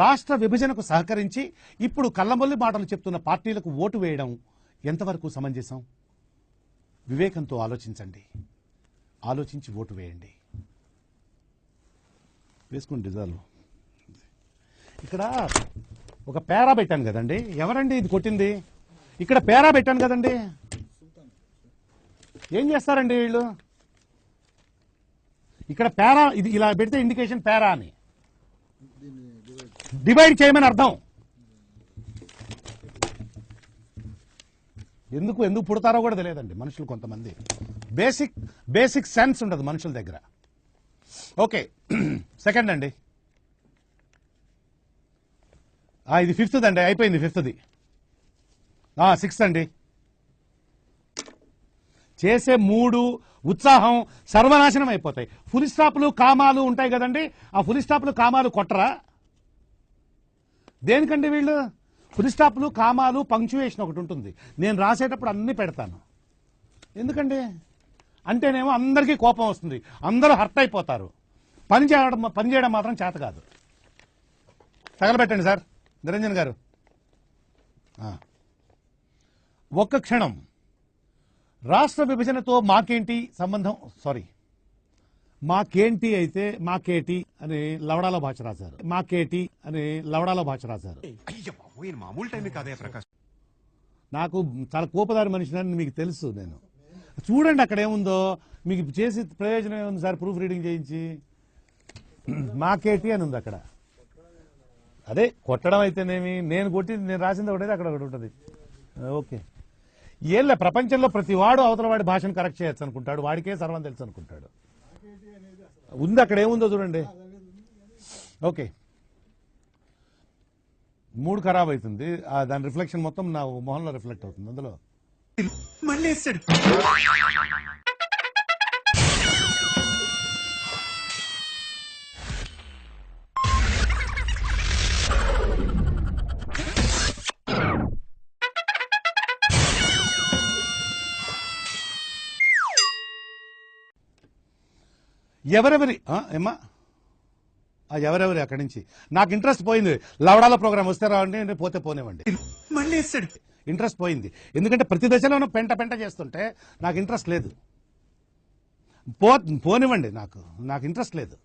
రాష్ట్ర విభజనకు సహకరించి ఇప్పుడు కళ్ళమొల్లి మాటలు చెప్తున్న పార్టీలకు ఓటు వేయడం ఎంతవరకు సమంజసం? వివేకంతో ఆలోచించండి. ఆలోచించి ఓటు వేయండి. వేసుకోండి డిజాల్వ్ ఇక్కడ ఒక పేరా పెట్టాను కదండి. ఎవరండి ఇది కొట్టింది? ఇక్కడ పేరా పెట్టాను కదండి. ఏం చేస్తారండి వీళ్ళు? ఇక్కడ పేరా ఇది ఇలా పెడితే ఇండికేషన్ పేరా అని. డివైడ్ చేయమని అర్థం. ఎందుకు ఎందుకు పుడతారో కూడా తెలియదండి మనుషులు కొంతమంది. బేసిక్ బేసిక్ సెన్స్ ఉండదు మనుషుల దగ్గర. ఓకే సెకండ్ అండి. ఇది ఫిఫ్త్ అండి అయిపోయింది ఫిఫ్త్ది. సిక్స్త్ అండి. చేసే మూడు ఉత్సాహం సర్వనాశనం అయిపోతాయి. ఫుల్ స్టాప్లు కామాలు ఉంటాయి కదండి. ఆ ఫుల్ స్టాప్లు కామాలు కొట్టరా? దేనికండి వీళ్ళు? ఫుల్ స్టాప్లు కామాలు పంక్చువేషన్ ఒకటి ఉంటుంది. నేను రాసేటప్పుడు అన్ని పెడతాను. ఎందుకండి? అంటేనేమో అందరికీ కోపం వస్తుంది. అందరూ హర్ట్ అయిపోతారు. పని చేయడం పని చేయడం మాత్రం చేత కాదు. తగలబెట్టండి సార్. నిరంజన్ గారు. ఒక్క క్షణం. రాష్ట్ర విభజనతో మాకేంటి సంబంధం? సారీ. మాకేంటి అయితే మాకేటి అని లవడాల భాష రాశారు. మాకేటి అని లవడాల భాష రాశారు. మామూలు కాదే ప్రకాష్. నాకు చాలా కోపదారి మనిషినని మీకు తెలుసు నేను. చూడండి అక్కడ ఏముందో. మీకు చేసి ప్రయోజనం ఏముంది సార్? ప్రూఫ్ రీడింగ్ చేయించి. మాకేటి అని ఉంది అక్కడ. అదే కొట్టడం అయితేనేమి నేను కొట్టి నేను రాసింది ఒకటి అక్కడ ఒకటి ఉంటుంది. ఓకే. ఏళ్ళ ప్రపంచంలో ప్రతి వాడు అవతల వాడి భాషను కరెక్ట్ చేయొచ్చు అనుకుంటాడు. వాడికే సర్వం తెలుసు అనుకుంటాడు. ఉంది అక్కడ ఏముందో చూడండి. ఓకే. మూడు ఖరాబ్ అవుతుంది. దాని రిఫ్లెక్షన్ మొత్తం నా మొహంలో రిఫ్లెక్ట్ అవుతుంది. అందులో. మళ్ళీ ఎవరెవరి ఏమ్మా? ఎవరెవరి అక్కడి నుంచి? నాకు ఇంట్రెస్ట్ పోయింది. లవడాల ప్రోగ్రామ్ వస్తే రావండి నేను పోతే పోనివ్వండి. మళ్ళీ ఇంట్రెస్ట్ పోయింది. ఎందుకంటే ప్రతి దశలోనూ పెంట పెంట చేస్తుంటే నాకు ఇంట్రెస్ట్ లేదు. పో పోనివ్వండి నాకు. నాకు ఇంట్రెస్ట్ లేదు.